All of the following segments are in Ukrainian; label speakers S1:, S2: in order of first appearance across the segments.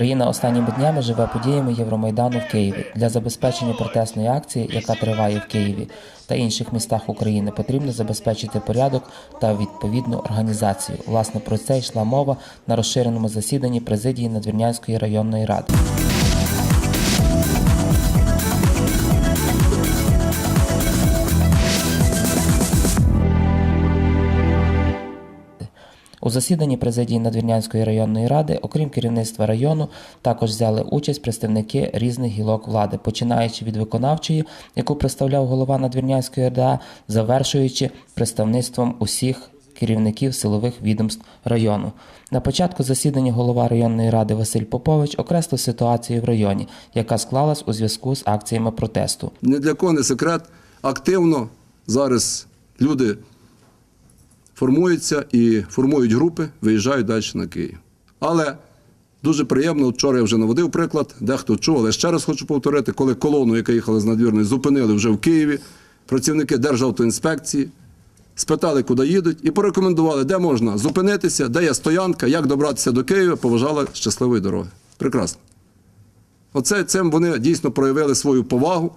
S1: Країна останніми днями живе подіями Євромайдану в Києві. Для забезпечення протестної акції, яка триває в Києві та інших містах України, потрібно забезпечити порядок та відповідну організацію. Власне про це йшла мова на розширеному засіданні президії Надвірнянської районної ради. У засіданні президії Надвірнянської районної ради, окрім керівництва району, також взяли участь представники різних гілок влади, починаючи від виконавчої, яку представляв голова Надвірнянської РДА, завершуючи представництвом усіх керівників силових відомств району. На початку засідання голова районної ради Василь Попович окреслив ситуацію в районі, яка склалась у зв'язку з акціями протесту.
S2: Ні для кого не секрет. Активно зараз люди формуються і формують групи, виїжджають далі на Київ. Але дуже приємно, вчора я вже наводив приклад, дехто чув, але ще раз хочу повторити, коли колону, яка їхала з надвірної, зупинили вже в Києві, працівники Державтоінспекції спитали, куди їдуть, і порекомендували, де можна зупинитися, де є стоянка, як добратися до Києва, поважали щасливої дороги. Прекрасно. Оце цим вони дійсно проявили свою повагу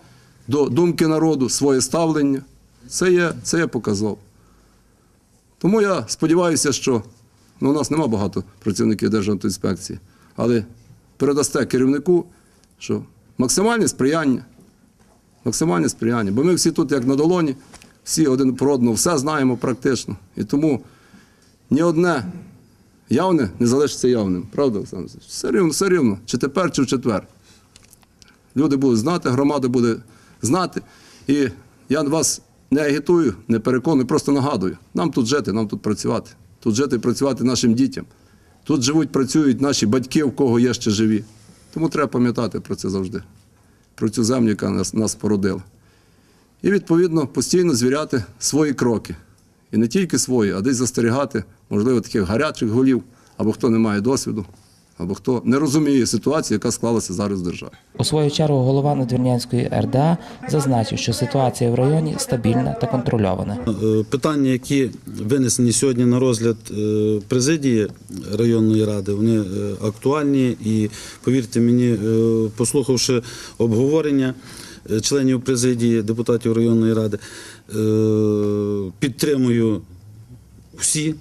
S2: до думки народу, своє ставлення. Це є, це є показово. Тому я сподіваюся, що ну, у нас нема багато працівників Державтоінспекції, але передасте керівнику, що максимальне сприяння, максимальне сприяння. Бо ми всі тут, як на долоні, всі один про одного все знаємо практично. І тому ні одне явне не залишиться явним. Правда, Олександр? Все рівно, все рівно. Чи тепер, чи в четвер. Люди будуть знати, громада буде знати. І я вас не агітую, не переконую, просто нагадую. Нам тут жити, нам тут працювати. Тут жити і працювати нашим дітям. Тут живуть, працюють наші батьки, в кого є ще живі. Тому треба пам'ятати про це завжди, про цю землю, яка нас, нас породила. І, відповідно, постійно звіряти свої кроки. І не тільки свої, а десь застерігати, можливо, таких гарячих голів, або хто не має досвіду, або хто не розуміє ситуацію, яка склалася зараз в державі.
S1: У свою чергу голова Надвірнянської РДА зазначив, що ситуація в районі стабільна та контрольована.
S3: Е, Питання, які винесені сьогодні на розгляд е, президії районної ради, вони е, актуальні і повірте мені, послухавши обговорення членів президії, депутатів районної ради, підтримую всі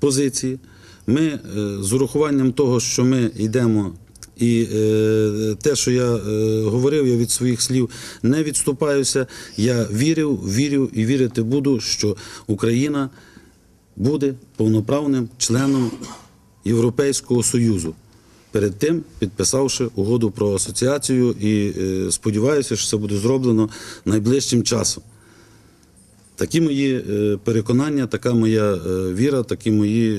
S3: позиції. Ми е, з урахуванням того, що ми йдемо. І е, те, що я е, говорив, я від своїх слів не відступаюся. Я вірив, вірю і вірити буду, що Україна буде повноправним членом Європейського Союзу. Перед тим підписавши угоду про асоціацію, і е, сподіваюся, що це буде зроблено найближчим часом. Такі мої е, переконання, така моя е, віра, такі мої е,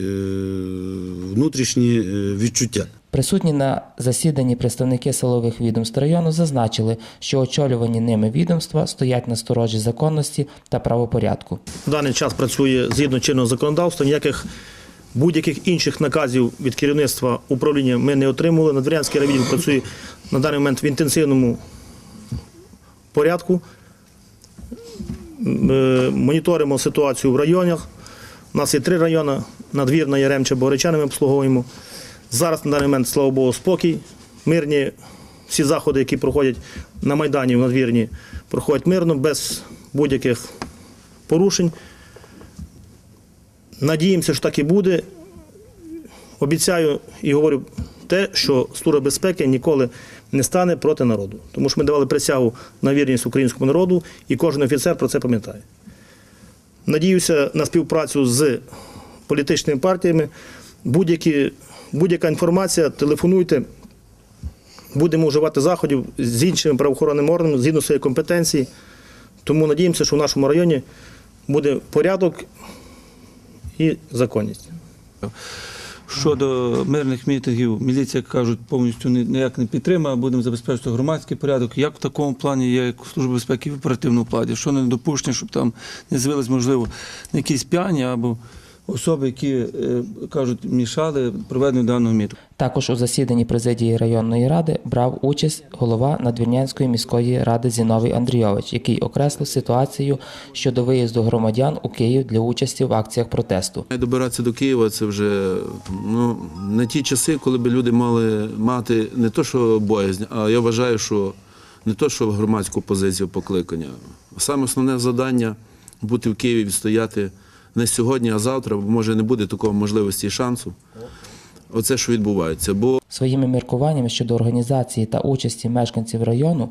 S3: внутрішні відчуття.
S1: Присутні на засіданні представники силових відомств району зазначили, що очолювані ними відомства стоять на сторожі законності та правопорядку.
S4: В даний час працює згідно чинного законодавства. Ніяких будь-яких інших наказів від керівництва управління ми не отримували. Надвірянський райвідділ працює на даний момент в інтенсивному порядку. Е, Моніторимо ситуацію в районах. У нас є три райони: надвірна, Яремча, Богоречани ми обслуговуємо. Зараз на даний момент, слава Богу, спокій. Мирні всі заходи, які проходять на Майдані в надвірні, проходять мирно, без будь-яких порушень. Надіємося, що так і буде. Обіцяю і говорю те, що Служба безпеки ніколи не стане проти народу. Тому що ми давали присягу на вірність українському народу, і кожен офіцер про це пам'ятає. Надіюся на співпрацю з політичними партіями. Будь-яка інформація, телефонуйте. Будемо вживати заходів з іншими правоохоронними органами згідно своєї компетенції. Тому надіємося, що в нашому районі буде порядок і законність.
S5: Щодо мирних мітингів, міліція кажуть, повністю ніяк не підтримує, будемо забезпечити громадський порядок. Як в такому плані як служба безпеки в оперативному плані? Що не допущення, щоб там не з'явились, можливо, якісь п'яні або особи, які е, кажуть, мішали проведенню даного мітингу.
S1: Також у засіданні президії районної ради брав участь голова Надвірнянської міської ради Зіновій Андрійович, який окреслив ситуацію щодо виїзду громадян у Київ для участі в акціях протесту.
S6: Добиратися до Києва це вже ну, не ті часи, коли б люди мали мати не то, що боязнь, а я вважаю, що не то, що громадську позицію покликання. Саме основне завдання бути в Києві, відстояти не сьогодні, а завтра, бо може не буде такої можливості і шансу. Оце, що відбувається. Бо
S1: Своїми міркуваннями щодо організації та участі мешканців району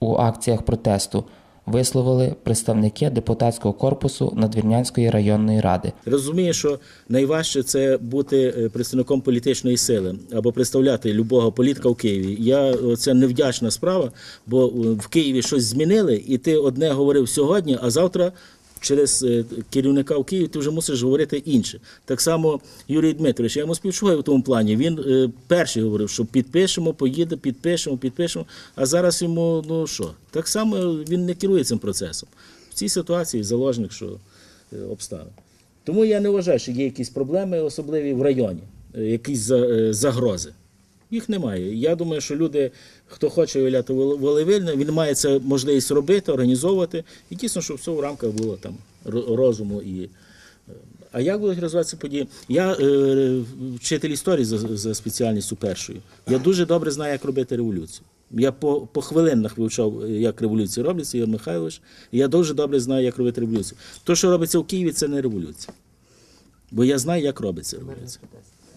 S1: у акціях протесту висловили представники депутатського корпусу Надвірнянської районної ради.
S7: Розумію, що найважче це бути е, представником політичної сили або представляти любого політика в Києві. Я е, це невдячна справа, бо е, в Києві щось змінили, і ти одне говорив сьогодні, а завтра. Через е, керівника в Києві ти вже мусиш говорити інше. Так само Юрій Дмитрович, я йому співчуваю в тому плані. Він е, перший говорив, що підпишемо, поїде, підпишемо, підпишемо. А зараз йому ну що? Так само він не керує цим процесом. В цій ситуації заложник, що е, обставин. Тому я не вважаю, що є якісь проблеми, особливі в районі, якісь загрози. Їх немає. Я думаю, що люди, хто хоче виявляти вол- він має це можливість робити, організовувати. І дійсно, щоб все в рамках було там розуму і. е, А як будуть розвиватися події? Я е, вчитель історії за, за спеціальністю першою. Я дуже добре знаю, як робити революцію. Я по, по хвилинах вивчав, як революції робляться, Ігор Михайлович. Я дуже добре знаю, як робити революцію. То, що робиться в Києві, це не революція. Бо я знаю, як робиться революція.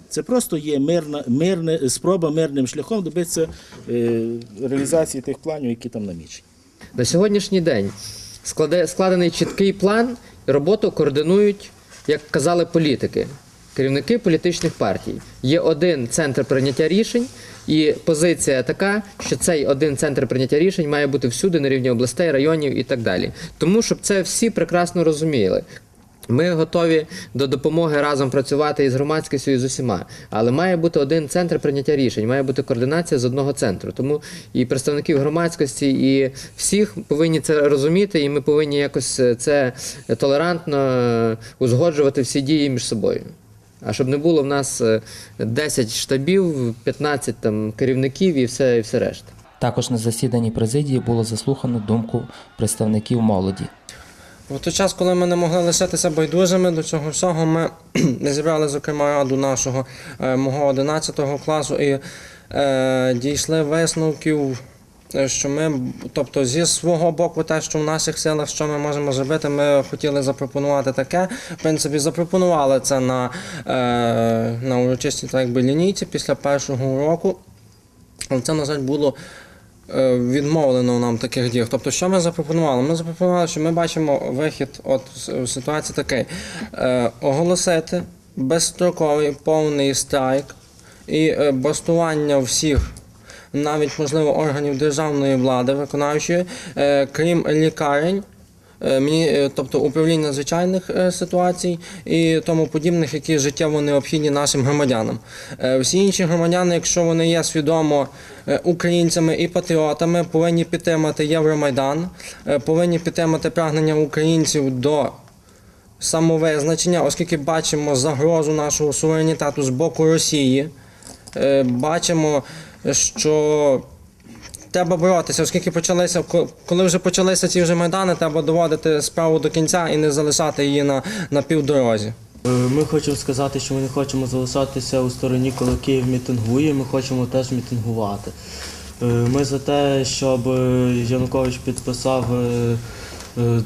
S7: Це просто є мирна, мирне, спроба мирним шляхом добитися е, реалізації тих планів, які там намічені.
S8: На сьогоднішній день складе, складений чіткий план, і роботу координують, як казали політики, керівники політичних партій. Є один центр прийняття рішень, і позиція така, що цей один центр прийняття рішень має бути всюди на рівні областей, районів і так далі. Тому щоб це всі прекрасно розуміли. Ми готові до допомоги разом працювати із громадськістю і з усіма, але має бути один центр прийняття рішень, має бути координація з одного центру. Тому і представників громадськості, і всіх повинні це розуміти, і ми повинні якось е, це толерантно е, узгоджувати всі дії між собою. А щоб не було в нас е, 10 штабів, 15 там керівників і все, і все решта.
S1: Також на засіданні президії було заслухано думку представників молоді.
S9: В той час, коли ми не могли лишитися байдужими до цього всього, ми зібрали, зокрема, раду нашого е, мого 11 класу і е, дійшли висновків, е, що ми, тобто зі свого боку, те, що в наших силах, що ми можемо зробити, ми хотіли запропонувати таке. В принципі, запропонували це на, е, на урочистій лінійці після першого уроку. Це, на жаль, було відмовлено нам таких дій. Тобто, що ми запропонували? Ми запропонували, що ми бачимо вихід от ситуації такий: е, оголосити безстроковий повний страйк і е, бастування всіх. Навіть можливо органів державної влади виконавчої, е, крім лікарень, е, мені, е, тобто управління надзвичайних е, ситуацій і тому подібних, які життєво необхідні нашим громадянам. Е, Всі інші громадяни, якщо вони є свідомо е, українцями і патріотами, повинні підтримати Євромайдан, е, повинні підтримати прагнення українців до самовизначення, оскільки бачимо загрозу нашого суверенітету з боку Росії. Е, Бачимо, що треба боротися, оскільки почалися, коли вже почалися ці вже майдани, треба доводити справу до кінця і не залишати її на, на півдорозі.
S10: Е, Ми хочемо сказати, що ми не хочемо залишатися у стороні, коли Київ мітингує, ми хочемо теж мітингувати. Е, Ми за те, щоб е, Янукович підписав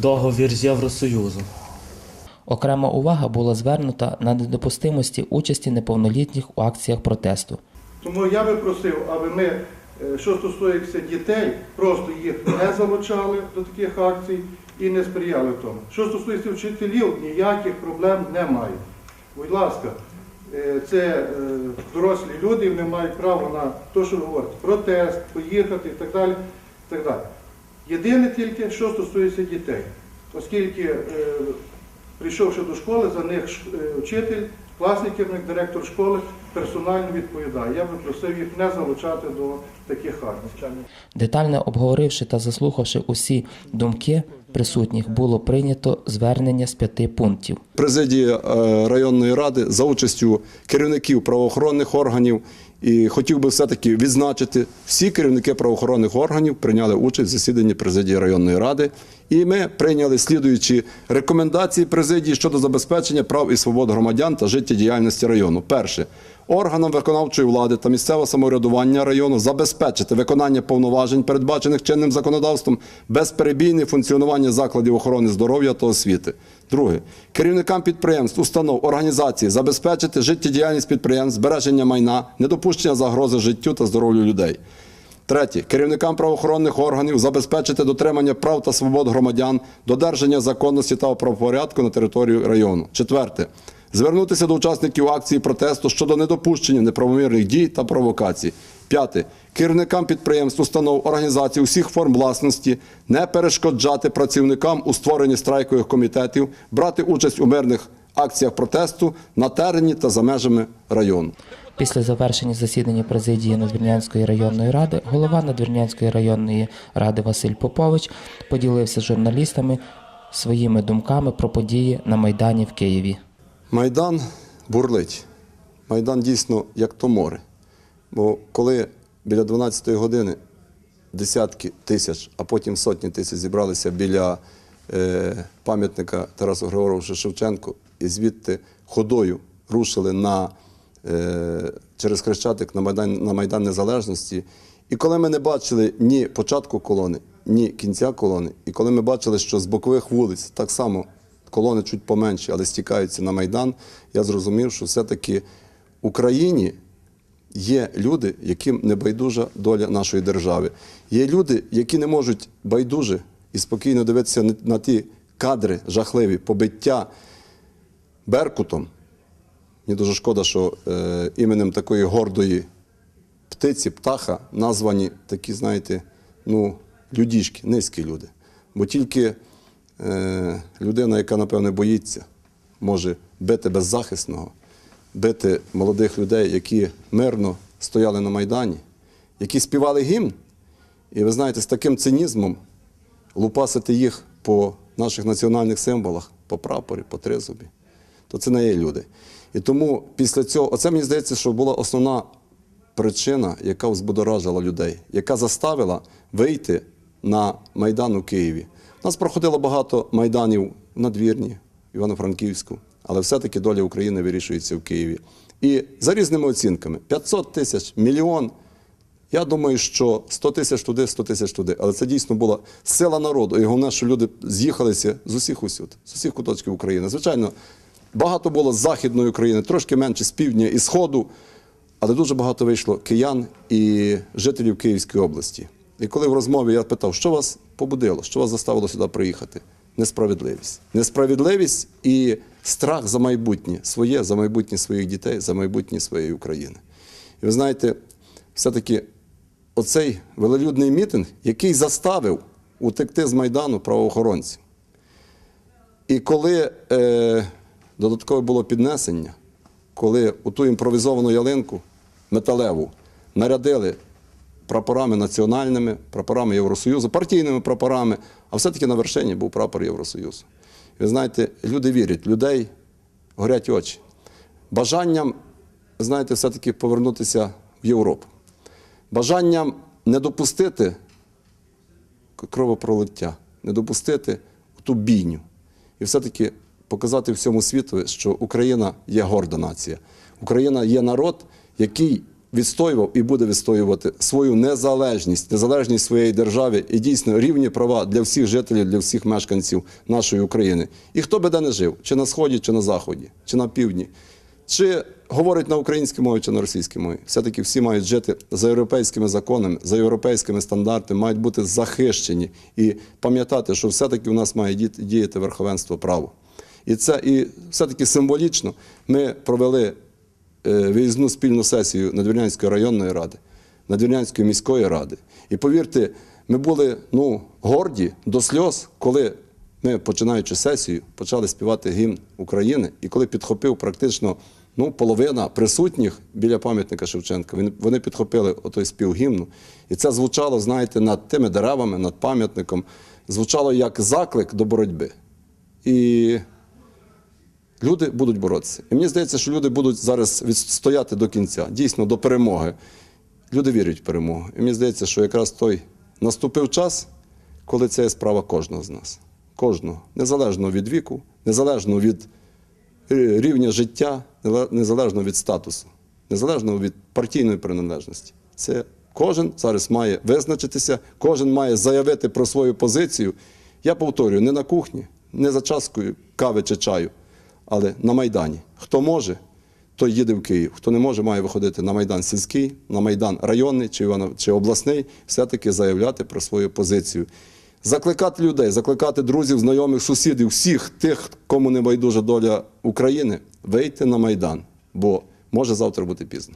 S10: договір з Євросоюзом.
S1: Окрема увага була звернута на недопустимості участі неповнолітніх у акціях протесту.
S11: Тому я би просив, аби ми, що стосується дітей, просто їх не залучали до таких акцій і не сприяли тому. Що стосується вчителів, ніяких проблем немає. Будь ласка, е, це е, дорослі люди, вони мають право на те, що ви протест, поїхати і так далі. І так далі. Єдине тільки, що стосується дітей, оскільки е, прийшовши до школи, за них е, вчитель, класний керівник, директор школи персонально відповідає. Я би просив їх не залучати до таких акцій.
S1: Детально обговоривши та заслухавши усі думки, присутніх було прийнято звернення з п'яти пунктів.
S2: Президія е, районної ради за участю керівників правоохоронних органів. І хотів би все-таки відзначити, всі керівники правоохоронних органів прийняли участь в засіданні президії районної ради. І ми прийняли слідуючі рекомендації президії щодо забезпечення прав і свобод громадян та життєдіяльності району. Перше. Органам виконавчої влади та місцевого самоврядування району забезпечити виконання повноважень, передбачених чинним законодавством, безперебійне функціонування закладів охорони здоров'я та освіти. Друге. Керівникам підприємств, установ, організацій забезпечити життєдіяльність підприємств, збереження майна, недопущення загрози життю та здоров'ю людей. Третє. Керівникам правоохоронних органів забезпечити дотримання прав та свобод громадян, додержання законності та правопорядку на території району. Четверте. Звернутися до учасників акції протесту щодо недопущення неправомірних дій та провокацій. П'яте. Керівникам підприємств, установ, організацій усіх форм власності не перешкоджати працівникам у створенні страйкових комітетів, брати участь у мирних акціях протесту на терені та за межами району.
S1: Після завершення засідання президії Надвірнянської районної ради голова Надвірнянської районної ради Василь Попович поділився з журналістами своїми думками про події на Майдані в Києві.
S2: Майдан бурлить. Майдан дійсно як то море. Бо коли біля 12-ї години десятки тисяч, а потім сотні тисяч зібралися біля е, пам'ятника Тарасу Григоровичу Шевченку і звідти ходою рушили на, е, через Хрещатик на Майдан, на Майдан Незалежності. І коли ми не бачили ні початку колони, ні кінця колони, і коли ми бачили, що з бокових вулиць так само колони чуть поменші, але стікаються на Майдан, я зрозумів, що все-таки в Україні є люди, яким не байдужа доля нашої держави. Є люди, які не можуть байдуже і спокійно дивитися на- ті кадри жахливі, побиття Беркутом. Мені дуже шкода, що е, іменем такої гордої птиці, птаха названі такі, знаєте, ну, людішки, низькі люди. Бо тільки людина, яка, напевне, боїться, може бити беззахисного, бити молодих людей, які мирно стояли на Майдані, які співали гімн. І ви знаєте, з таким цинізмом лупасити їх по наших національних символах, по прапорі, по тризубі, то це не є люди. І тому після цього, оце мені здається, що була основна причина, яка взбудоражила людей, яка заставила вийти на Майдан у Києві. У нас проходило багато майданів надвірні, Івано-Франківську, але все-таки доля України вирішується в Києві. І за різними оцінками 500 тисяч, мільйон. Я думаю, що 100 тисяч туди, 100 тисяч туди. Але це дійсно була сила народу. І головне, що люди з'їхалися з усіх усюд, з усіх куточків України. Звичайно, багато було з Західної України, трошки менше з півдня і сходу, але дуже багато вийшло киян і жителів Київської області. І коли в розмові я питав, що вас побудило, що вас заставило сюди приїхати? Несправедливість. Несправедливість і страх за майбутнє своє, за майбутнє своїх дітей, за майбутнє своєї України. І ви знаєте, все-таки оцей велелюдний мітинг, який заставив утекти з Майдану правоохоронців. І коли е, додаткове було піднесення, коли у ту імпровізовану ялинку металеву нарядили прапорами національними, прапорами Євросоюзу, партійними прапорами, а все-таки на вершині був прапор Євросоюзу. Ви знаєте, люди вірять, людей горять очі. Бажанням, знаєте, все-таки повернутися в Європу. Бажанням не допустити кровопролиття, не допустити ту бійню. І все-таки показати всьому світу, що Україна є горда нація. Україна є народ, який відстоював і буде відстоювати свою незалежність, незалежність своєї держави і дійсно рівні права для всіх жителів, для всіх мешканців нашої України. І хто би де не жив, чи на сході, чи на заході, чи на півдні, чи говорить на українській мові, чи на російській мові. Все-таки всі мають жити за європейськими законами, за європейськими стандартами, мають бути захищені і пам'ятати, що все-таки у нас має діяти- верховенство права. І це і все-таки символічно ми провели виїзну спільну сесію Надвірнянської районної ради, Надвірнянської міської ради. І повірте, ми були ну, горді до сльоз, коли ми, починаючи сесію, почали співати гімн України, і коли підхопив практично ну, половина присутніх біля пам'ятника Шевченка, вони підхопили отой спів гімну. І це звучало, знаєте, над тими деревами, над пам'ятником. звучало як заклик до боротьби. І люди будуть боротися. І мені здається, що люди будуть зараз відстояти до кінця, дійсно до перемоги. Люди вірять в перемогу. І мені здається, що якраз той наступив час, коли це є справа кожного з нас. Кожного, незалежно від віку, незалежно від е, рівня життя, незалежно від статусу, незалежно від партійної приналежності. Це кожен зараз має визначитися, кожен має заявити про свою позицію. Я повторюю, не на кухні, не за часкою кави чи чаю, але на Майдані. Хто може, той їде в Київ. Хто не може, має виходити на Майдан сільський, на Майдан районний чи, чи обласний, все-таки заявляти про свою позицію. Закликати людей, закликати друзів, знайомих, сусідів, всіх тих, кому не байдужа доля України, вийти на Майдан, бо може завтра бути пізно.